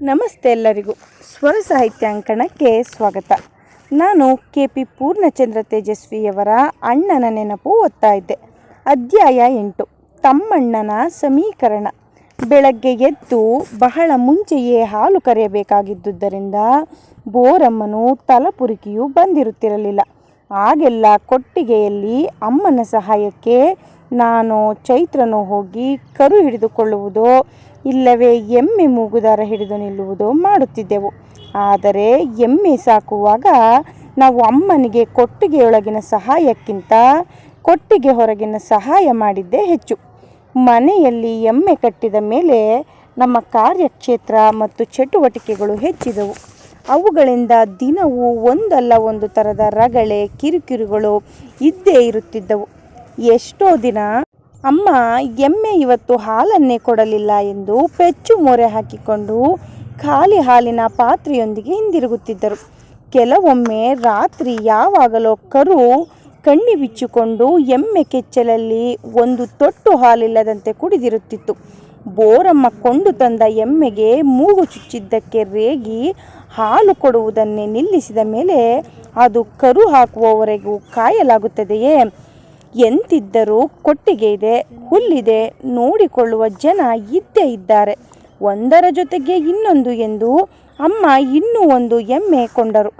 ನಮಸ್ತೆ ಎಲ್ಲರಿಗೂ. ಸ್ವರ ಸಾಹಿತ್ಯಾಂಕಣಕ್ಕೆ ಸ್ವಾಗತ. ನಾನು ಕೆ ಪಿ ಪೂರ್ಣಚಂದ್ರ ತೇಜಸ್ವಿಯವರ ಅಣ್ಣನ ನೆನಪು ಓದ್ತಾ ಇದ್ದೆ. ಅಧ್ಯಾಯ ಎಂಟು. ತಮ್ಮಣ್ಣನ ಸಮೀಕರಣ. ಬೆಳಗ್ಗೆ ಎದ್ದು ಬಹಳ ಮುಂಚೆಯೇ ಹಾಲು ಕರೆಯಬೇಕಾಗಿದ್ದುದರಿಂದ ಬೋರಮ್ಮನು ತಲಪುರಿಕಿಯು ಬಂದಿರುತ್ತಿರಲಿಲ್ಲ. ಆಗೆಲ್ಲ ಕೊಟ್ಟಿಗೆಯಲ್ಲಿ ಅಮ್ಮನ ಸಹಾಯಕ್ಕೆ ನಾನು ಚೈತ್ರನು ಹೋಗಿ ಕರು ಹಿಡಿದುಕೊಳ್ಳುವುದೋ ಇಲ್ಲವೇ ಎಮ್ಮೆ ಮೂಗುದಾರ ಹಿಡಿದು ನಿಲ್ಲುವುದು ಮಾಡುತ್ತಿದ್ದೆವು. ಆದರೆ ಎಮ್ಮೆ ಸಾಕುವಾಗ ನಾವು ಅಮ್ಮನಿಗೆ ಕೊಟ್ಟಿಗೆಯೊಳಗಿನ ಸಹಾಯಕ್ಕಿಂತ ಕೊಟ್ಟಿಗೆ ಹೊರಗಿನ ಸಹಾಯ ಮಾಡಿದ್ದೇ ಹೆಚ್ಚು. ಮನೆಯಲ್ಲಿ ಎಮ್ಮೆ ಕಟ್ಟಿದ ಮೇಲೆ ನಮ್ಮ ಕಾರ್ಯಕ್ಷೇತ್ರ ಮತ್ತು ಚಟುವಟಿಕೆಗಳು ಹೆಚ್ಚಿದವು. ಅವುಗಳಿಂದ ದಿನವೂ ಒಂದಲ್ಲ ಒಂದು ಥರದ ರಗಳೆ ಕಿರುಕಿರುಗಳು ಇದ್ದೇ ಇರುತ್ತಿದ್ದವು. ಎಷ್ಟೋ ದಿನ ಅಮ್ಮ, ಎಮ್ಮೆ ಇವತ್ತು ಹಾಲನ್ನೇ ಕೊಡಲಿಲ್ಲ ಎಂದು ಪೆಚ್ಚು ಮೊರೆ ಹಾಕಿಕೊಂಡು ಖಾಲಿ ಹಾಲಿನ ಪಾತ್ರೆಯೊಂದಿಗೆ ಹಿಂದಿರುಗುತ್ತಿದ್ದರು. ಕೆಲವೊಮ್ಮೆ ರಾತ್ರಿ ಯಾವಾಗಲೋ ಕರು ಕಣ್ಣಿ ಬಿಚ್ಚಿಕೊಂಡು ಎಮ್ಮೆ ಕೆಚ್ಚಲಲ್ಲಿ ಒಂದು ತೊಟ್ಟು ಹಾಲಿಲ್ಲದಂತೆ ಕುಡಿದಿರುತ್ತಿತ್ತು. ಬೋರಮ್ಮ ಕೊಂಡು ತಂದ ಎಮ್ಮೆಗೆ ಮೂಗು ಚುಚ್ಚಿದ್ದಕ್ಕೆ ರೇಗಿ ಹಾಲು ಕೊಡುವುದನ್ನೇ ನಿಲ್ಲಿಸಿದ ಮೇಲೆ ಅದು ಕರು ಹಾಕುವವರೆಗೂ ಕಾಯಲಾಗುತ್ತದೆಯೇ? ಎಂತಿದ್ದರೂ ಕೊಟ್ಟಿಗೆ ಇದೆ, ಹುಲ್ಲಿದೆ, ನೋಡಿಕೊಳ್ಳುವ ಜನ ಇದ್ದೇ ಇದ್ದಾರೆ. ಒಂದರ ಜೊತೆಗೆ ಇನ್ನೊಂದು ಎಂದು ಅಮ್ಮ ಇನ್ನೂ ಒಂದು ಎಮ್ಮೆ ಕೊಂಡರು.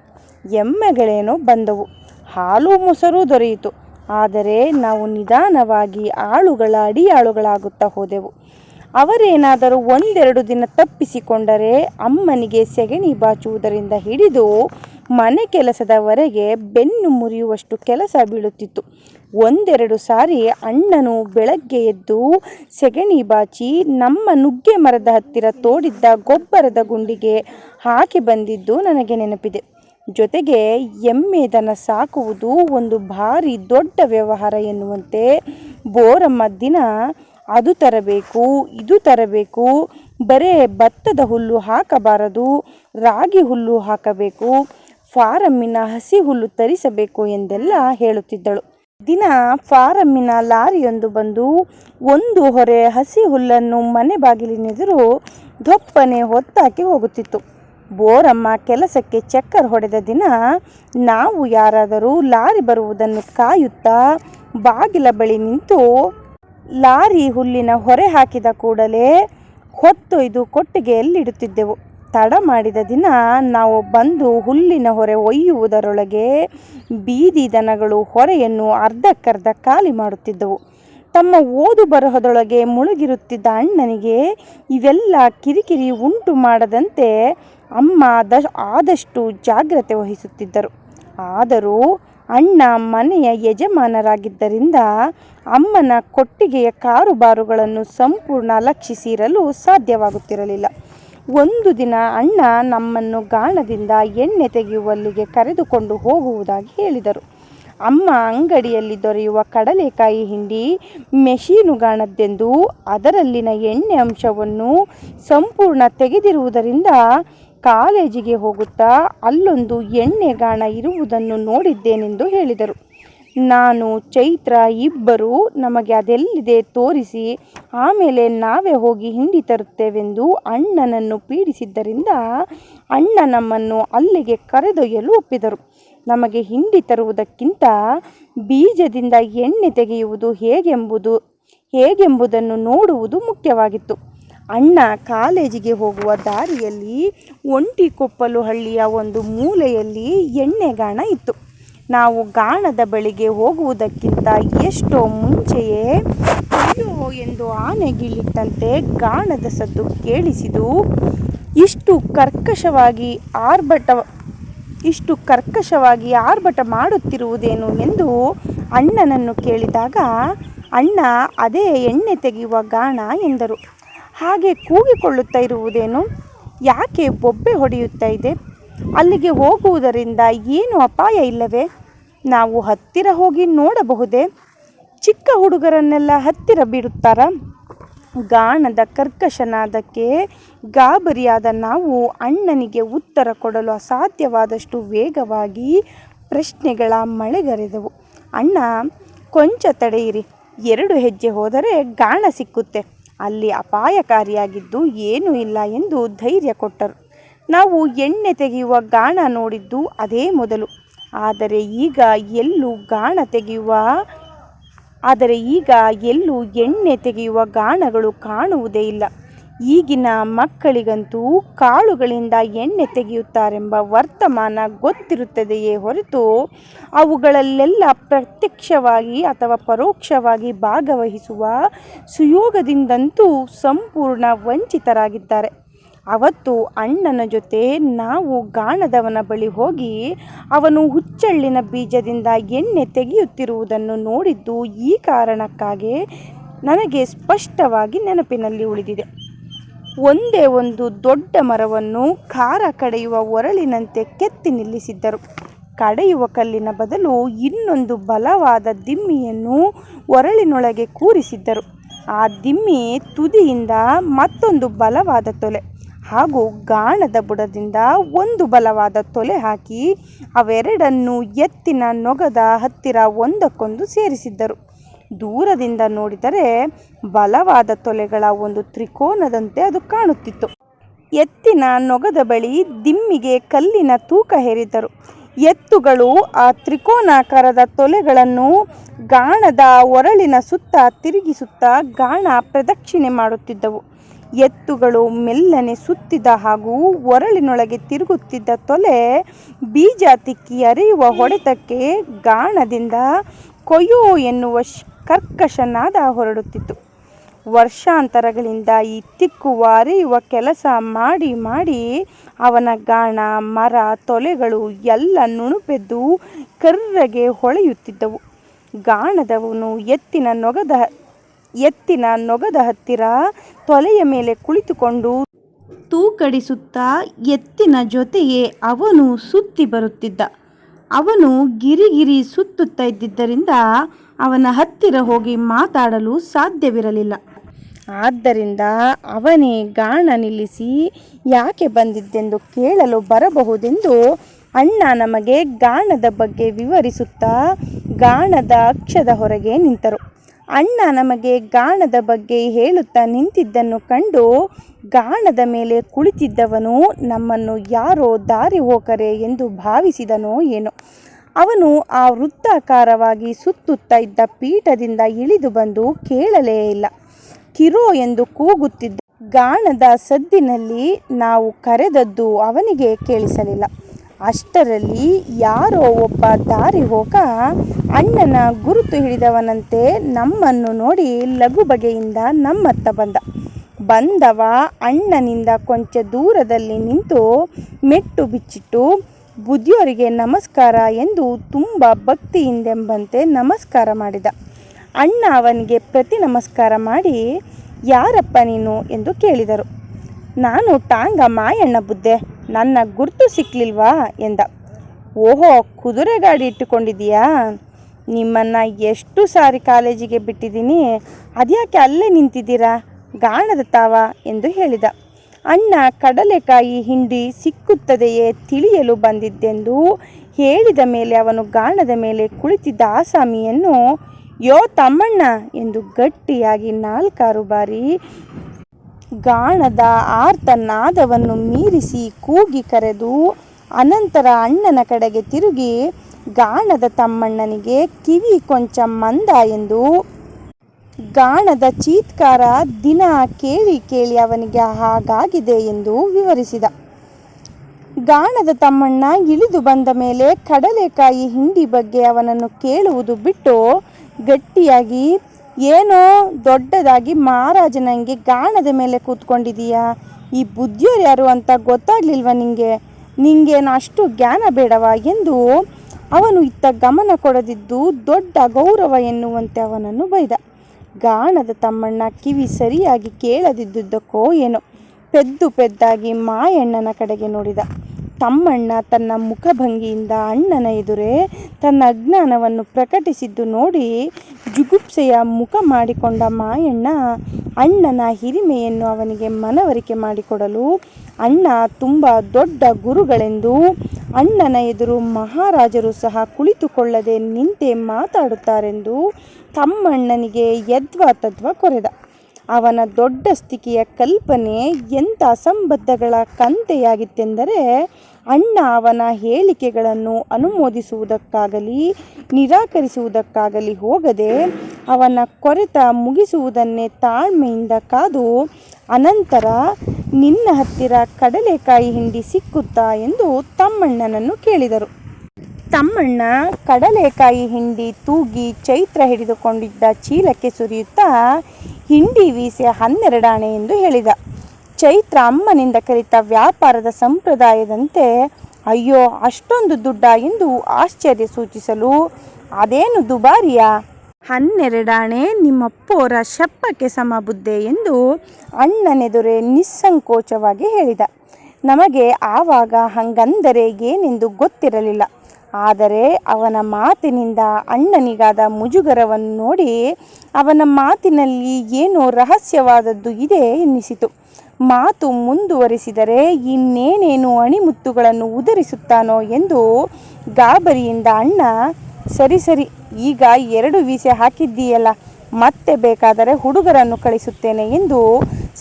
ಎಮ್ಮೆಗಳೇನೋ ಬಂದವು. ಹಾಲು ಮೊಸರು ದೊರೆಯಿತು. ಆದರೆ ನಾವು ನಿಧಾನವಾಗಿ ಆಳುಗಳ ಅಡಿಯಾಳುಗಳಾಗುತ್ತಾ ಹೋದೆವು. ಅವರೇನಾದರೂ ಒಂದೆರಡು ದಿನ ತಪ್ಪಿಸಿಕೊಂಡರೆ ಅಮ್ಮನಿಗೆ ಸೆಗಣಿ ಬಾಚುವುದರಿಂದ ಹಿಡಿದು ಮನೆ ಕೆಲಸದವರೆಗೆ ಬೆನ್ನು ಮುರಿಯುವಷ್ಟು ಕೆಲಸ ಬೀಳುತ್ತಿತ್ತು. ಒಂದೆರಡು ಸಾರಿ ಅಣ್ಣನು ಬೆಳಗ್ಗೆ ಎದ್ದು ಸೆಗಣಿ ಬಾಚಿ ನಮ್ಮ ನುಗ್ಗೆ ಮರದ ಹತ್ತಿರ ತೋಡಿದ್ದ ಗೊಬ್ಬರದ ಗುಂಡಿಗೆ ಹಾಕಿ ಬಂದಿದ್ದು ನನಗೆ ನೆನಪಿದೆ. ಜೊತೆಗೆ ಎಮ್ಮೆ ದನ ಸಾಕುವುದು ಒಂದು ಭಾರಿ ದೊಡ್ಡ ವ್ಯವಹಾರ ಎನ್ನುವಂತೆ ಬೋರಮ್ಮ ದಿನ ಅದು ತರಬೇಕು, ಇದು ತರಬೇಕು, ಬರೇ ಭತ್ತದ ಹುಲ್ಲು ಹಾಕಬಾರದು, ರಾಗಿ ಹುಲ್ಲು ಹಾಕಬೇಕು, ಫಾರಮ್ಮಿನ ಹಸಿ ಹುಲ್ಲು ತರಿಸಬೇಕು ಎಂದೆಲ್ಲ ಹೇಳುತ್ತಿದ್ದಳು. ದಿನ ಫಾರಮ್ಮಿನ ಲಾರಿಯೊಂದು ಬಂದು ಒಂದು ಹೊರೆ ಹಸಿ ಹುಲ್ಲನ್ನು ಮನೆ ಬಾಗಿಲಿನೆದುರು ದೊಪ್ಪನೆ ಹೊತ್ತಾಕಿ ಹೋಗುತ್ತಿತ್ತು. ಬೋರಮ್ಮ ಕೆಲಸಕ್ಕೆ ಚಕ್ಕರ್ ಹೊಡೆದ ದಿನ ನಾವು ಯಾರಾದರೂ ಲಾರಿ ಬರುವುದನ್ನು ಕಾಯುತ್ತಾ ಬಾಗಿಲ ಬಳಿ ನಿಂತು ಲಾರಿ ಹುಲ್ಲಿನ ಹೊರೆ ಹಾಕಿದ ಕೂಡಲೇ ಹೊತ್ತೊಯ್ದು ಕೊಟ್ಟಿಗೆಯಲ್ಲಿಡುತ್ತಿದ್ದೆವು. ತಡ ಮಾಡಿದ ದಿನ ನಾವು ಬಂದು ಹುಲ್ಲಿನ ಹೊರೆ ಒಯ್ಯುವುದರೊಳಗೆ ಬೀದಿ ದನಗಳು ಹೊರೆಯನ್ನು ಅರ್ಧಕ್ಕರ್ಧ ಖಾಲಿ ಮಾಡುತ್ತಿದ್ದವು. ತಮ್ಮ ಓದು ಬರಹದೊಳಗೆ ಮುಳುಗಿರುತ್ತಿದ್ದ ಅಣ್ಣನಿಗೆ ಇವೆಲ್ಲ ಕಿರಿಕಿರಿ ಉಂಟು ಮಾಡದಂತೆ ಅಮ್ಮ ದ ಆದಷ್ಟು ಜಾಗ್ರತೆ ವಹಿಸುತ್ತಿದ್ದರು. ಆದರೂ ಅಣ್ಣ ಮನೆಯ ಯಜಮಾನರಾಗಿದ್ದರಿಂದ ಅಮ್ಮನ ಕೊಟ್ಟಿಗೆಯ ಕಾರುಬಾರುಗಳನ್ನು ಸಂಪೂರ್ಣ ಲಕ್ಷಿಸಿರಲು ಸಾಧ್ಯವಾಗುತ್ತಿರಲಿಲ್ಲ. ಒಂದು ದಿನ ಅಣ್ಣ ನಮ್ಮನ್ನು ಗಾಣದಿಂದ ಎಣ್ಣೆ ತೆಗೆಯುವಲ್ಲಿಗೆ ಕರೆದುಕೊಂಡು ಹೋಗುವುದಾಗಿ ಹೇಳಿದರು. ಅಮ್ಮ ಅಂಗಡಿಯಲ್ಲಿ ದೊರೆಯುವ ಕಡಲೆಕಾಯಿ ಹಿಂಡಿ ಮೆಷೀನುಗಾಣದ್ದೆಂದು ಅದರಲ್ಲಿನ ಎಣ್ಣೆ ಅಂಶವನ್ನು ಸಂಪೂರ್ಣ ತೆಗೆದಿರುವುದರಿಂದ ಕಾಲೇಜಿಗೆ ಹೋಗುತ್ತಾ ಅಲ್ಲೊಂದು ಎಣ್ಣೆ ಗಾಣ ಇರುವುದನ್ನು ನೋಡಿದ್ದೇನೆಂದು ಹೇಳಿದರು. ನಾನು, ಚೈತ್ರ, ಇಬ್ಬರು ನಮಗೆ ಅದೆಲ್ಲಿದೆ ತೋರಿಸಿ, ಆಮೇಲೆ ನಾವೇ ಹೋಗಿ ಹಿಂಡಿ ತರುತ್ತೇವೆಂದು ಅಣ್ಣನನ್ನು ಪೀಡಿಸಿದ್ದರಿಂದ ಅಣ್ಣ ನಮ್ಮನ್ನು ಅಲ್ಲಿಗೆ ಕರೆದೊಯ್ಯಲು ಒಪ್ಪಿದರು. ನಮಗೆ ಹಿಂಡಿ ತರುವುದಕ್ಕಿಂತ ಬೀಜದಿಂದ ಎಣ್ಣೆ ತೆಗೆಯುವುದು ಹೇಗೆಂಬುದು, ಹೇಗೆಂಬುದನ್ನು ನೋಡುವುದು ಮುಖ್ಯವಾಗಿತ್ತು. ಅಣ್ಣ ಕಾಲೇಜಿಗೆ ಹೋಗುವ ದಾರಿಯಲ್ಲಿ ಒಂಟಿಕೊಪ್ಪಲು ಹಳ್ಳಿಯ ಒಂದು ಮೂಲೆಯಲ್ಲಿ ಎಣ್ಣೆಗಾಣ ಇತ್ತು. ನಾವು ಗಾಣದ ಬಳಿಗೆ ಹೋಗುವುದಕ್ಕಿಂತ ಎಷ್ಟೋ ಮುಂಚೆಯೇ, ಅಯ್ಯೋ ಎಂದು ಆನೆಗಿಳಿಟ್ಟಂತೆ ಗಾಣದ ಸದ್ದು ಕೇಳಿಸಿದು, ಇಷ್ಟು ಕರ್ಕಶವಾಗಿ ಆರ್ಭಟ, ಇಷ್ಟು ಕರ್ಕಶವಾಗಿ ಆರ್ಭಟ ಮಾಡುತ್ತಿರುವುದೇನು ಎಂದು ಅಣ್ಣನನ್ನು ಕೇಳಿದಾಗ, ಅಣ್ಣ, ಅದೇ ಎಣ್ಣೆ ತೆಗೆಯುವ ಗಾಣ ಎಂದರು. ಹಾಗೆ ಕೂಗಿಕೊಳ್ಳುತ್ತಾ ಇರುವುದೇನು? ಯಾಕೆ ಬೊಬ್ಬೆ ಹೊಡೆಯುತ್ತಾ ಇದೆ? ಅಲ್ಲಿಗೆ ಹೋಗುವುದರಿಂದ ಏನು ಅಪಾಯ ಇಲ್ಲವೇ? ನಾವು ಹತ್ತಿರ ಹೋಗಿ ನೋಡಬಹುದೇ? ಚಿಕ್ಕ ಹುಡುಗರನ್ನೆಲ್ಲ ಹತ್ತಿರ ಬಿಡುತ್ತಾರಾ? ಗಾಣದ ಕರ್ಕಶನಾದಕ್ಕೆ ಗಾಬರಿಯಾದ ನಾವು ಅಣ್ಣನಿಗೆ ಉತ್ತರ ಕೊಡಲು ಅಸಾಧ್ಯವಾದಷ್ಟು ವೇಗವಾಗಿ ಪ್ರಶ್ನೆಗಳ ಮಳೆಗರೆದವು. ಅಣ್ಣ, ಕೊಂಚ ತಡೆಯಿರಿ. ಎರಡು ಹೆಜ್ಜೆ ಹೋದರೆ ಗಾಣ ಸಿಕ್ಕುತ್ತೆ. ಅಲ್ಲಿ ಅಪಾಯಕಾರಿಯಾಗಿದ್ದು ಏನೂ ಇಲ್ಲ ಎಂದು ಧೈರ್ಯ ಕೊಟ್ಟರು. ನಾವು ಎಣ್ಣೆ ತೆಗೆಯುವ ಗಾಣ ನೋಡಿದ್ದು ಅದೇ ಮೊದಲು. ಆದರೆ ಈಗ ಎಲ್ಲೂ ಗಾಣ ತೆಗೆಯುವ, ಆದರೆ ಈಗ ಎಲ್ಲೂ ಎಣ್ಣೆ ತೆಗೆಯುವ ಗಾಣಗಳು ಕಾಣುವುದೇ ಇಲ್ಲ. ಈಗಿನ ಮಕ್ಕಳಿಗಂತೂ ಕಾಳುಗಳಿಂದ ಎಣ್ಣೆ ತೆಗೆಯುತ್ತಾರೆಂಬ ವರ್ತಮಾನ ಗೊತ್ತಿರುತ್ತದೆಯೇ ಹೊರತು ಅವುಗಳಲ್ಲೆಲ್ಲ ಪ್ರತ್ಯಕ್ಷವಾಗಿ ಅಥವಾ ಪರೋಕ್ಷವಾಗಿ ಭಾಗವಹಿಸುವ ಸುಯೋಗದಿಂದಂತೂ ಸಂಪೂರ್ಣ ವಂಚಿತರಾಗಿದ್ದಾರೆ. ಅವತ್ತು ಅಣ್ಣನ ಜೊತೆ ನಾವು ಗಾಣದವನ ಬಳಿ ಹೋಗಿ ಅವನು ಹುಚ್ಚಳ್ಳಿನ ಬೀಜದಿಂದ ಎಣ್ಣೆ ತೆಗೆಯುತ್ತಿರುವುದನ್ನು ನೋಡಿದ್ದು ಈ ಕಾರಣಕ್ಕಾಗಿ ನನಗೆ ಸ್ಪಷ್ಟವಾಗಿ ನೆನಪಿನಲ್ಲಿ ಉಳಿದಿದೆ. ಒಂದೇ ಒಂದು ದೊಡ್ಡ ಮರವನ್ನು ಖಾರ ಕಡೆಯುವ ಒರಳಿನಂತೆ ಕೆತ್ತಿ ನಿಲ್ಲಿಸಿದ್ದರು. ಕಡೆಯುವ ಕಲ್ಲಿನ ಬದಲು ಇನ್ನೊಂದು ಬಲವಾದ ದಿಮ್ಮಿಯನ್ನು ಒರಳಿನೊಳಗೆ ಕೂರಿಸಿದ್ದರು. ಆ ದಿಮ್ಮಿ ತುದಿಯಿಂದ ಮತ್ತೊಂದು ಬಲವಾದ ತೊಲೆ. ಹಾಗೂ ಗಾಣದ ಬುಡದಿಂದ ಒಂದು ಬಲವಾದ ತೊಲೆ ಹಾಕಿ ಅವೆರಡನ್ನು ಎತ್ತಿನ ನೊಗದ ಹತ್ತಿರ ಒಂದಕ್ಕೊಂದು ಸೇರಿಸಿದ್ದರು. ದೂರದಿಂದ ನೋಡಿದರೆ ಬಲವಾದ ತೊಲೆಗಳ ಒಂದು ತ್ರಿಕೋನದಂತೆ ಅದು ಕಾಣುತ್ತಿತ್ತು. ಎತ್ತಿನ ನೊಗದ ಬಳಿ ದಿಮ್ಮಿಗೆ ಕಲ್ಲಿನ ತೂಕ ಹೇರಿದ್ದರು. ಎತ್ತುಗಳು ಆ ತ್ರಿಕೋನಾಕಾರದ ತೊಲೆಗಳನ್ನು ಗಾಣದ ಒರಳಿನ ಸುತ್ತ ತಿರುಗಿಸುತ್ತಾ ಗಾಣ ಪ್ರದಕ್ಷಿಣೆ ಮಾಡುತ್ತಿದ್ದವು. ಎತ್ತುಗಳು ಮೆಲ್ಲನೆ ಸುತ್ತಿದ ಹಾಗೂ ಒರಳಿನೊಳಗೆ ತಿರುಗುತ್ತಿದ್ದ ತೊಲೆ ಬೀಜ ತಿಕ್ಕಿ ಅರಿಯುವ ಹೊಡೆತಕ್ಕೆ ಗಾಣದಿಂದ ಕೊಯ್ಯೋ ಎನ್ನುವ ಕರ್ಕಶನಾದ ಕರ್ಕಶ ಹೊರಡುತ್ತಿತ್ತು. ವರ್ಷಾಂತರಗಳಿಂದ ಈ ತಿಕ್ಕುವ ಅರಿಯುವ ಕೆಲಸ ಮಾಡಿ ಮಾಡಿ ಅವನ ಗಾಣ, ಮರ, ತೊಲೆಗಳು ಎಲ್ಲ ನುಣುಪೆದ್ದು ಕರ್ರಗೆ ಹೊಳೆಯುತ್ತಿದ್ದವು. ಗಾಣದವನು ಎತ್ತಿನ ನೊಗದ ಎತ್ತಿನ ನೊಗದ ಹತ್ತಿರ ತೊಲೆಯ ಮೇಲೆ ಕುಳಿತುಕೊಂಡು ತೂಕಡಿಸುತ್ತಾ ಎತ್ತಿನ ಜೊತೆಯೇ ಅವನು ಸುತ್ತಿ ಬರುತ್ತಿದ್ದ. ಅವನು ಗಿರಿಗಿರಿ ಸುತ್ತುತ್ತಾ ಇದ್ದಿದ್ದರಿಂದ ಅವನ ಹತ್ತಿರ ಹೋಗಿ ಮಾತಾಡಲು ಸಾಧ್ಯವಿರಲಿಲ್ಲ. ಆದ್ದರಿಂದ ಅವನೇ ಗಾಣ ನಿಲ್ಲಿಸಿ, ಯಾಕೆ ಬಂದಿದ್ದೆಂದು ಕೇಳಲು ಬರಬಹುದೆಂದು ಅಣ್ಣ ನಮಗೆ ಗಾಣದ ಬಗ್ಗೆ ವಿವರಿಸುತ್ತಾ ಗಾಣದ ಅಕ್ಷದ ಹೊರಗೆ ನಿಂತರು. ಅಣ್ಣ ನಮಗೆ ಗಾಣದ ಬಗ್ಗೆ ಹೇಳುತ್ತಾ ನಿಂತಿದ್ದನ್ನು ಕಂಡು ಗಾಣದ ಮೇಲೆ ಕುಳಿತಿದ್ದವನು, ನಮ್ಮನ್ನು ಯಾರೋ ದಾರಿ ಹೋಕರೆ ಎಂದು ಭಾವಿಸಿದನೋ ಏನೋ. ಅವನು ಆ ವೃತ್ತಾಕಾರವಾಗಿ ಸುತ್ತುತ್ತಾ ಇದ್ದ ಪೀಠದಿಂದ ಇಳಿದು ಬಂದು ಕೇಳಲೇ ಇಲ್ಲ. ಕಿರೋ ಎಂದು ಕೂಗುತ್ತಿದ್ದ ಗಾಣದ ಸದ್ದಿನಲ್ಲಿ ನಾವು ಕರೆದದ್ದು ಅವನಿಗೆ ಕೇಳಿಸಲಿಲ್ಲ. ಅಷ್ಟರಲ್ಲಿ ಯಾರೋ ಒಬ್ಬ ದಾರಿ ಹೋಗ ಅಣ್ಣನ ಗುರುತು ಹಿಡಿದವನಂತೆ ನಮ್ಮನ್ನು ನೋಡಿ ಲಘು ಬಗೆಯಿಂದ ನಮ್ಮತ್ತ ಬಂದ. ಬಂದವ ಅಣ್ಣನಿಂದ ಕೊಂಚ ದೂರದಲ್ಲಿ ನಿಂತು ಮೆಟ್ಟು ಬಿಚ್ಚಿಟ್ಟು, ಬುದ್ಧಿಯವರಿಗೆ ನಮಸ್ಕಾರ ಎಂದು ತುಂಬ ಭಕ್ತಿಯಿಂದೆಂಬಂತೆ ನಮಸ್ಕಾರ ಮಾಡಿದ. ಅಣ್ಣ ಅವನಿಗೆ ಪ್ರತಿ ನಮಸ್ಕಾರ ಮಾಡಿ, ಯಾರಪ್ಪ ನೀನು? ಎಂದು ಕೇಳಿದರು. ನಾನು ಟಾಂಗ ಮಾಯಣ್ಣ ಬುದ್ಧೆ. ನನ್ನ ಗುರ್ತು ಸಿಕ್ಕಲಿಲ್ವಾ ಎಂದ. ಓಹೋ ಕುದುರೆ ಗಾಡಿ ಇಟ್ಟುಕೊಂಡಿದೀಯಾ ನಿಮ್ಮನ್ನು ಎಷ್ಟು ಸಾರಿ ಕಾಲೇಜಿಗೆ ಬಿಟ್ಟಿದ್ದೀನಿ. ಅದ್ಯಾಕೆ ಅಲ್ಲೇ ನಿಂತಿದ್ದೀರಾ? ಗಾಣದ ತಾವ ಎಂದು ಹೇಳಿದ. ಅಣ್ಣ, ಕಡಲೆಕಾಯಿ ಹಿಂಡಿ ಸಿಕ್ಕುತ್ತದೆಯೇ ತಿಳಿಯಲು ಬಂದಿದ್ದೆಂದು ಹೇಳಿದ ಮೇಲೆ ಅವನು ಗಾಣದ ಮೇಲೆ ಕುಳಿತಿದ್ದ ಆಸಾಮಿಯನ್ನು ಯೋ ತಮ್ಮಣ್ಣ ಎಂದು ಗಟ್ಟಿಯಾಗಿ ನಾಲ್ಕಾರು ಬಾರಿ ಗಾಣದ ಆರ್ತನಾದವನ್ನು ಮೀರಿಸಿ ಕೂಗಿ ಕರೆದು ಅನಂತರ ಅಣ್ಣನ ಕಡೆಗೆ ತಿರುಗಿ ಗಾಣದ ತಮ್ಮಣ್ಣನಿಗೆ ಕಿವಿ ಕೊಂಚ ಮಂದ ಎಂದು ಗಾಣದ ಚೀತ್ಕಾರ ದಿನ ಕೇಳಿ ಕೇಳಿ ಅವನಿಗೆ ಹಾಗಾಗಿದೆ ಎಂದು ವಿವರಿಸಿದ. ಗಾಣದ ತಮ್ಮಣ್ಣ ಇಳಿದು ಬಂದ ಮೇಲೆ ಕಡಲೆಕಾಯಿ ಹಿಂಡಿ ಬಗ್ಗೆ ಅವನನ್ನು ಕೇಳುವುದು ಬಿಟ್ಟು ಗಟ್ಟಿಯಾಗಿ ಏನೋ ದೊಡ್ಡದಾಗಿ ಮಹಾರಾಜನಂಗೆ ಗಾಣದ ಮೇಲೆ ಕೂತ್ಕೊಂಡಿದೀಯಾ? ಈ ಬುದ್ಧಿಯೋರು ಯಾರು ಅಂತ ಗೊತ್ತಾಗ್ಲಿಲ್ವ ನಿಂಗೆ? ನಿಂಗೇನು ಅಷ್ಟು ಜ್ಞಾನ ಬೇಡವ ಎಂದು ಅವನು ಇತ್ತ ಗಮನ ಕೊಡದಿದ್ದು ದೊಡ್ಡ ಗೌರವ ಎನ್ನುವಂತೆ ಅವನನ್ನು ಬೈದ. ಗಾಣದ ತಮ್ಮಣ್ಣ ಕಿವಿ ಸರಿಯಾಗಿ ಕೇಳದಿದ್ದುದಕ್ಕೋ ಏನೋ, ಪೆದ್ದು ಪೆದ್ದಾಗಿ ಮಾಯಣ್ಣನ ಕಡೆಗೆ ನೋಡಿದ. ತಮ್ಮಣ್ಣ ತನ್ನ ಮುಖಭಂಗಿಯಿಂದ ಅಣ್ಣನ ಎದುರೇ ತನ್ನ ಅಜ್ಞಾನವನ್ನು ಪ್ರಕಟಿಸಿದ್ದು ನೋಡಿ ಜುಗುಪ್ಸೆಯ ಮುಖ ಮಾಡಿಕೊಂಡ ಮಾಯಣ್ಣ ಅಣ್ಣನ ಹಿರಿಮೆಯನ್ನು ಅವನಿಗೆ ಮನವರಿಕೆ ಮಾಡಿಕೊಡಲು, ಅಣ್ಣ, ತುಂಬ ದೊಡ್ಡ ಗುರುಗಳೆಂದು ಅಣ್ಣನ ಎದುರು ಮಹಾರಾಜರು ಸಹ ಕುಳಿತುಕೊಳ್ಳದೆ ನಿಂತೆ ಮಾತಾಡುತ್ತಾರೆಂದು ತಮ್ಮಣ್ಣನಿಗೆ ಯದ್ವಾ ತದ್ವಾ ಕೊರೆದ. ಅವನ ದೊಡ್ಡ ದೊಡ್ಡಸ್ತಿಕೆಯ ಕಲ್ಪನೆ ಎಂಥ ಅಸಂಬದ್ಧಗಳ ಕಂತೆಯಾಗಿತ್ತೆಂದರೆ ಅಣ್ಣ ಅವನ ಹೇಳಿಕೆಗಳನ್ನು ಅನುಮೋದಿಸುವುದಕ್ಕಾಗಲಿ, ನಿರಾಕರಿಸುವುದಕ್ಕಾಗಲಿ ಹೋಗದೆ ಅವನ ಕೊರೆತ ಮುಗಿಸುವುದನ್ನೇ ತಾಳ್ಮೆಯಿಂದ ಕಾದು ಅನಂತರ ನಿನ್ನ ಹತ್ತಿರ ಕಡಲೆಕಾಯಿ ಹಿಂಡಿ ಸಿಕ್ಕುತ್ತಾ ಎಂದು ತಮ್ಮಣ್ಣನನ್ನು ಕೇಳಿದರು. ತಮ್ಮಣ್ಣ ಕಡಲೆಕಾಯಿ ಹಿಂಡಿ ತೂಗಿ ಚೈತ್ರ ಹಿಡಿದುಕೊಂಡಿದ್ದ ಚೀಲಕ್ಕೆ ಸುರಿಯುತ್ತಾ ಹಿಂಡಿ ವೀಸೆ ಹನ್ನೆರಡಾಣೆ ಎಂದು ಹೇಳಿದ. ಚೈತ್ರ ಅಮ್ಮನಿಂದ ಕಲಿತ ವ್ಯಾಪಾರದ ಸಂಪ್ರದಾಯದಂತೆ, ಅಯ್ಯೋ, ಅಷ್ಟೊಂದು ದುಡ್ಡ ಎಂದು ಆಶ್ಚರ್ಯ ಸೂಚಿಸಲು ಅದೇನು ದುಬಾರಿಯ? ಹನ್ನೆರಡಾಣೆ ನಿಮ್ಮಪ್ಪೋರ ಶಪ್ಪಕ್ಕೆ ಸಮ ಬುದ್ಧೆ ಎಂದು ಅಣ್ಣನೆದುರೆ ನಿಸ್ಸಂಕೋಚವಾಗಿ ಹೇಳಿದ. ನಮಗೆ ಆವಾಗ ಹಂಗಂದರೆ ಏನೆಂದು ಗೊತ್ತಿರಲಿಲ್ಲ. ಆದರೆ ಅವನ ಮಾತಿನಿಂದ ಅಣ್ಣನಿಗಾದ ಮುಜುಗರವನ್ನು ನೋಡಿ ಅವನ ಮಾತಿನಲ್ಲಿ ಏನೋ ರಹಸ್ಯವಾದದ್ದು ಇದೆ ಎನ್ನಿಸಿತು. ಮಾತು ಮುಂದುವರಿಸಿದರೆ ಇನ್ನೇನೇನು ಅಣಿಮುತ್ತುಗಳನ್ನು ಉದರಿಸುತ್ತಾನೋ ಎಂದು ಗಾಬರಿಯಿಂದ ಅಣ್ಣ, ಸರಿ ಸರಿ, ಈಗ ಎರಡು ವೀಸೆ ಹಾಕಿದ್ದೀಯಲ್ಲ, ಮತ್ತೆ ಬೇಕಾದರೆ ಹುಡುಗರನ್ನು ಕಳಿಸುತ್ತೇನೆ ಎಂದು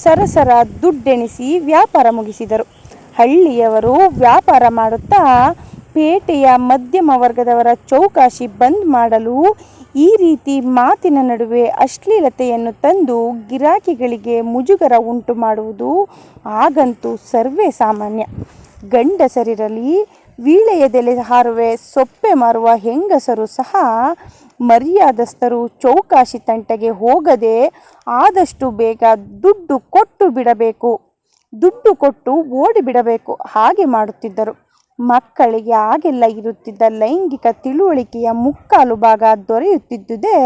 ಸರಸರ ದುಡ್ಡೆಣಿಸಿ ವ್ಯಾಪಾರ ಮುಗಿಸಿದರು. ಹಳ್ಳಿಯವರು ವ್ಯಾಪಾರ ಮಾಡುತ್ತಾ ಪೇಟೆಯ ಮಧ್ಯಮ ವರ್ಗದವರ ಚೌಕಾಶಿ ಬಂದ್ ಮಾಡಲು ಈ ರೀತಿ ಮಾತಿನ ನಡುವೆ ಅಶ್ಲೀಲತೆಯನ್ನು ತಂದು ಗಿರಾಕಿಗಳಿಗೆ ಮುಜುಗರ ಉಂಟು ಮಾಡುವುದು ಆಗಂತೂ ಸರ್ವೇ ಸಾಮಾನ್ಯ. ಗಂಡಸರಿರಲಿ, ವೀಳೆಯದೆಲೆ ಹಾರುವೆ, ಸೊಪ್ಪೆ ಮಾರುವ ಹೆಂಗಸರು ಸಹ ಮರ್ಯಾದಸ್ಥರು ಚೌಕಾಶಿ ತಂಟೆಗೆ ಹೋಗದೆ ಆದಷ್ಟು ಬೇಗ ದುಡ್ಡು ಕೊಟ್ಟು ಬಿಡಬೇಕು. ದುಡ್ಡು ಕೊಟ್ಟು ಓಡಿಬಿಡಬೇಕು ಹಾಗೆ ಮಾಡುತ್ತಿದ್ದರು. ಮಕ್ಕಳಿಗೆ ಆಗೆಲ್ಲ ಇರುತ್ತಿದ್ದ ಲೈಂಗಿಕ ತಿಳುವಳಿಕೆಯ ಮುಕ್ಕಾಲು ಭಾಗ ದೊರೆಯುತ್ತಿದ್ದುದೇ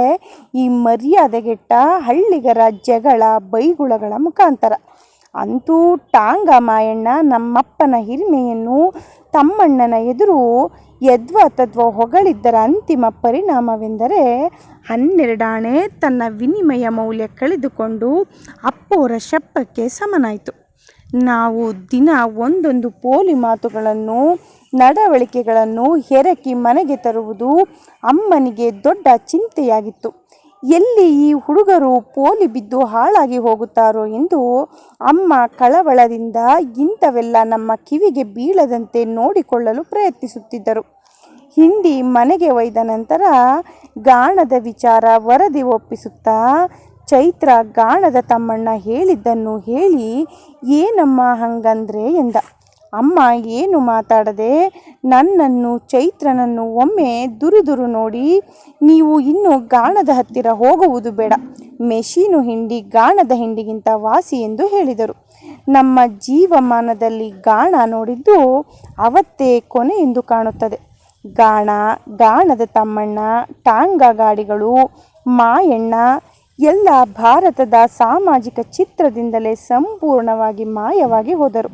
ಈ ಮರ್ಯಾದೆಗೆಟ್ಟ ಹಳ್ಳಿಗರ ಜಗಳ ಬೈಗುಳಗಳ ಮುಖಾಂತರ. ಅಂತೂ ಟಾಂಗ ಮಾಯಣ್ಣ ನಮ್ಮಪ್ಪನ ಹಿರಿಮೆಯನ್ನು ತಮ್ಮಣ್ಣನ ಎದುರು ಯದ್ವ ತದ್ವ ಹೊಗಳಿದ್ದರ ಅಂತಿಮ ಪರಿಣಾಮವೆಂದರೆ ಹನ್ನೆರಡಾಣೆ ತನ್ನ ವಿನಿಮಯ ಮೌಲ್ಯ ಕಳೆದುಕೊಂಡು ಅಪ್ಪೋರ ಶಪ್ಪಕ್ಕೆ ಸಮನಾಯಿತು. ನಾವು ದಿನ ಒಂದೊಂದು ಪೋಲಿ ಮಾತುಗಳನ್ನು, ನಡವಳಿಕೆಗಳನ್ನು ಹೆರಕಿ ಮನೆಗೆ ತರುವುದು ಅಮ್ಮನಿಗೆ ದೊಡ್ಡ ಚಿಂತೆಯಾಗಿತ್ತು. ಎಲ್ಲಿ ಈ ಹುಡುಗರು ಪೋಲಿ ಬಿದ್ದು ಹಾಳಾಗಿ ಹೋಗುತ್ತಾರೋ ಎಂದು ಅಮ್ಮ ಕಳವಳದಿಂದ ಇಂಥವೆಲ್ಲ ನಮ್ಮ ಕಿವಿಗೆ ಬೀಳದಂತೆ ನೋಡಿಕೊಳ್ಳಲು ಪ್ರಯತ್ನಿಸುತ್ತಿದ್ದರು. ಹಿಂಡಿ ಮನೆಗೆ ಒಯ್ದ ನಂತರ ಗಾಣದ ವಿಚಾರ ವರದಿ ಒಪ್ಪಿಸುತ್ತಾ ಚೈತ್ರ ಗಾಣದ ತಮ್ಮಣ್ಣ ಹೇಳಿದ್ದನ್ನು ಹೇಳಿ, ಏನಮ್ಮ ಹಂಗಂದ್ರೆ ಎಂದ. ಅಮ್ಮ ಏನು ಮಾತಾಡದೆ ನನ್ನನ್ನು, ಚೈತ್ರನನ್ನು ಒಮ್ಮೆ ದುರುದುರು ನೋಡಿ, ನೀವು ಇನ್ನು ಗಾಣದ ಹತ್ತಿರ ಹೋಗುವುದು ಬೇಡ. ಮೆಷೀನು ಹಿಂಡಿ ಗಾಣದ ಹಿಂಡಿಗಿಂತ ವಾಸಿ ಎಂದು ಹೇಳಿದರು. ನಮ್ಮ ಜೀವಮಾನದಲ್ಲಿ ಗಾಣ ನೋಡಿದ್ದು ಅವತ್ತೇ ಕೊನೆ ಎಂದು ಕಾಣುತ್ತದೆ. ಗಾಣ, ಗಾಣದ ತಮ್ಮಣ್ಣ, ಟಾಂಗ ಗಾಡಿಗಳು, ಮಾಯಣ್ಣ ಎಲ್ಲ ಭಾರತದ ಸಾಮಾಜಿಕ ಚಿತ್ರದಿಂದಲೇ ಸಂಪೂರ್ಣವಾಗಿ ಮಾಯವಾಗಿ ಹೋದರು.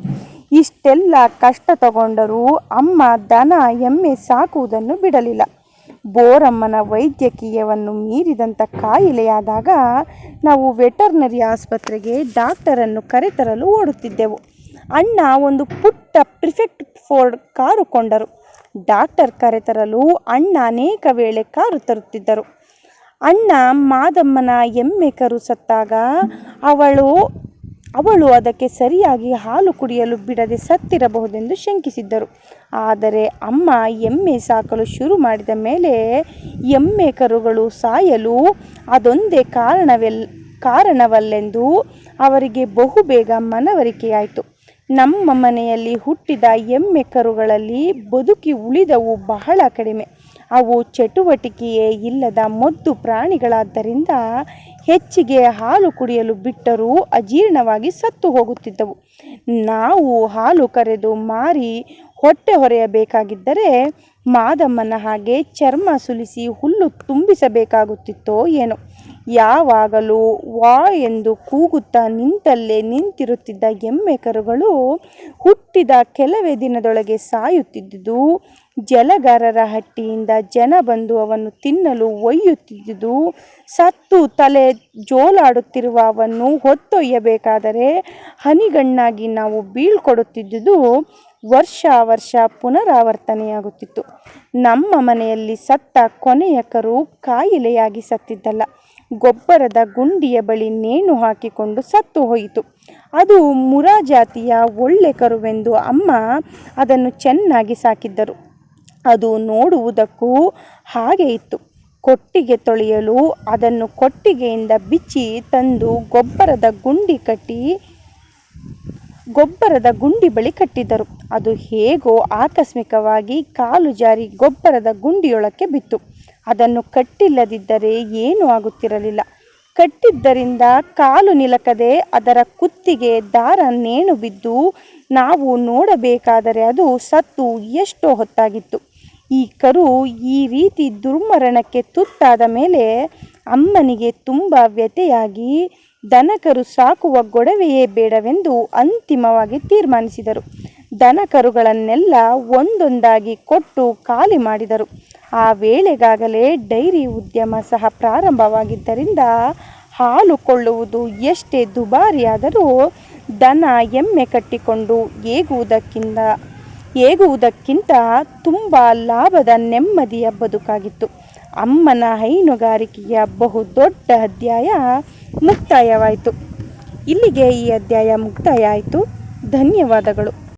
ಇಷ್ಟೆಲ್ಲ ಕಷ್ಟ ತಗೊಂಡರೂ ಅಮ್ಮ ದನ, ಎಮ್ಮೆ ಸಾಕುವುದನ್ನು ಬಿಡಲಿಲ್ಲ. ಬೋರಮ್ಮನ ವೈದ್ಯಕೀಯವನ್ನು ಮೀರಿದಂಥ ಕಾಯಿಲೆಯಾದಾಗ ನಾವು ವೆಟರ್ನರಿ ಆಸ್ಪತ್ರೆಗೆ ಡಾಕ್ಟರನ್ನು ಕರೆತರಲು ಓಡುತ್ತಿದ್ದೆವು. ಅಣ್ಣ ಒಂದು ಪುಟ್ಟ ಪ್ರಿಫೆಕ್ಟ್ ಫೋರ್ಡ್ ಕಾರು ಕೊಂಡರು. ಡಾಕ್ಟರ್ ಕರೆತರಲು ಅಣ್ಣ ಅನೇಕ ವೇಳೆ ಕಾರು ತರುತ್ತಿದ್ದರು. ಅಣ್ಣ ಮಾದಮ್ಮನ ಎಮ್ಮೆ ಕರು ಸತ್ತಾಗ ಅವಳು ಅವಳು ಅದಕ್ಕೆ ಸರಿಯಾಗಿ ಹಾಲು ಕುಡಿಯಲು ಬಿಡದೆ ಸತ್ತಿರಬಹುದೆಂದು ಶಂಕಿಸಿದ್ದರು. ಆದರೆ ಅಮ್ಮ ಎಮ್ಮೆ ಸಾಕಲು ಶುರು ಮಾಡಿದ ಮೇಲೆ ಎಮ್ಮೆ ಕರುಗಳು ಸಾಯಲು ಅದೊಂದೇ ಕಾರಣವೆಲ್, ಕಾರಣವಲ್ಲೆಂದು ಅವರಿಗೆ ಬಹುಬೇಗ ಮನವರಿಕೆಯಾಯಿತು. ನಮ್ಮ ಮನೆಯಲ್ಲಿ ಹುಟ್ಟಿದ ಎಮ್ಮೆ ಕರುಗಳಲ್ಲಿ ಬದುಕಿ ಉಳಿದವು ಬಹಳ ಕಡಿಮೆ. ಅವು ಚಟುವಟಿಕೆಯೇ ಇಲ್ಲದ ಮದ್ದು ಪ್ರಾಣಿಗಳಾದ್ದರಿಂದ ಹೆಚ್ಚಿಗೆ ಹಾಲು ಕುಡಿಯಲು ಬಿಟ್ಟರೂ ಅಜೀರ್ಣವಾಗಿ ಸತ್ತು ಹೋಗುತ್ತಿದ್ದವು. ನಾವು ಹಾಲು ಕರೆದು ಮಾರಿ ಹೊಟ್ಟೆ ಹೊರೆಯಬೇಕಾಗಿದ್ದರೆ ಮಾದಮ್ಮನ ಹಾಗೆ ಚರ್ಮ ಸುಲಿಸಿ ಹುಲ್ಲು ತುಂಬಿಸಬೇಕಾಗುತ್ತಿತ್ತೋ ಏನೋ. ಯಾವಾಗಲೂ ವಾ ಎಂದು ಕೂಗುತ್ತಾ ನಿಂತಲ್ಲೇ ನಿಂತಿರುತ್ತಿದ್ದ ಎಮ್ಮೆ ಕರುಗಳು ಹುಟ್ಟಿದ ಕೆಲವೇ ದಿನದೊಳಗೆ ಸಾಯುತ್ತಿದ್ದುದು. ಜಲಗಾರರ ಹಟ್ಟಿಯಿಂದ ಜನ ಬಂದು ಅವನ್ನು ತಿನ್ನಲು ಒಯ್ಯುತ್ತಿದ್ದುದು ಸತ್ತು ತಲೆ ಜೋಲಾಡುತ್ತಿರುವ ಅವನ್ನು ಹೊತ್ತೊಯ್ಯಬೇಕಾದರೆ ಹನಿಗಣ್ಣಾಗಿ ನಾವು ಬೀಳ್ಕೊಡುತ್ತಿದ್ದುದು ವರ್ಷ ವರ್ಷ ಪುನರಾವರ್ತನೆಯಾಗುತ್ತಿತ್ತು. ನಮ್ಮ ಮನೆಯಲ್ಲಿ ಸತ್ತ ಕೊನೆಯ ಕರು ಕಾಯಿಲೆಯಾಗಿ ಸತ್ತಿದ್ದಲ್ಲ. ಗೊಬ್ಬರದ ಗುಂಡಿಯ ಬಳಿ ನೇಣು ಹಾಕಿಕೊಂಡು ಸತ್ತು ಹೋಯಿತು. ಅದು ಮುರಾ ಜಾತಿಯ ಒಳ್ಳೆ ಕರುವೆಂದು ಅಮ್ಮ ಅದನ್ನು ಚೆನ್ನಾಗಿ ಸಾಕಿದ್ದರು. ಅದು ನೋಡುವುದಕ್ಕೂ ಹಾಗೆ ಇತ್ತು. ಕೊಟ್ಟಿಗೆ ತೊಳೆಯಲು ಅದನ್ನು ಕೊಟ್ಟಿಗೆಯಿಂದ ಬಿಚ್ಚಿ ತಂದು ಗೊಬ್ಬರದ ಗುಂಡಿ ಕಟ್ಟಿ, ಗೊಬ್ಬರದ ಗುಂಡಿ ಬಳಿ ಕಟ್ಟಿದ್ದರು ಅದು ಹೇಗೋ ಆಕಸ್ಮಿಕವಾಗಿ ಕಾಲು ಜಾರಿ ಗೊಬ್ಬರದ ಗುಂಡಿಯೊಳಕ್ಕೆ ಬಿತ್ತು. ಅದನ್ನು ಕಟ್ಟಿಲ್ಲದಿದ್ದರೆ ಏನೂ ಆಗುತ್ತಿರಲಿಲ್ಲ. ಕಟ್ಟಿದ್ದರಿಂದ ಕಾಲು ನಿಲಕದೆ ಅದರ ಕುತ್ತಿಗೆ ದಾರ ನೇಣು ಬಿದ್ದು ನಾವು ನೋಡಬೇಕಾದರೆ ಅದು ಸತ್ತು ಎಷ್ಟೋ ಹೊತ್ತಾಗಿತ್ತು. ಈ ಕರು ಈ ರೀತಿ ದುರ್ಮರಣಕ್ಕೆ ತುತ್ತಾದ ಮೇಲೆ ಅಮ್ಮನಿಗೆ ತುಂಬ ವ್ಯಥೆಯಾಗಿ ದನಕರು ಸಾಕುವ ಗೊಡವೆಯೇ ಬೇಡವೆಂದು ಅಂತಿಮವಾಗಿ ತೀರ್ಮಾನಿಸಿದರು. ದನಕರುಗಳನ್ನೆಲ್ಲ ಒಂದೊಂದಾಗಿ ಕೊಟ್ಟು ಖಾಲಿ ಮಾಡಿದರು. ಆ ವೇಳೆಗಾಗಲೇ ಡೈರಿ ಉದ್ಯಮ ಸಹ ಪ್ರಾರಂಭವಾಗಿದ್ದರಿಂದ ಹಾಲು ಕೊಳ್ಳುವುದು ಎಷ್ಟೇ ದುಬಾರಿಯಾದರೂ ದನ ಎಮ್ಮೆ ಕಟ್ಟಿಕೊಂಡು ಏಗುವುದಕ್ಕಿಂತ ಏಗುವುದಕ್ಕಿಂತ ತುಂಬ ಲಾಭದ ನೆಮ್ಮದಿಯ ಬದುಕಾಗಿತ್ತು. ಅಮ್ಮನ ಹೈನುಗಾರಿಕೆಯ ಬಹುದೊಡ್ಡ ಅಧ್ಯಾಯ ಮುಕ್ತಾಯವಾಯಿತು. ಇಲ್ಲಿಗೆ ಈ ಅಧ್ಯಾಯ ಮುಕ್ತಾಯ ಆಯಿತು ಧನ್ಯವಾದಗಳು.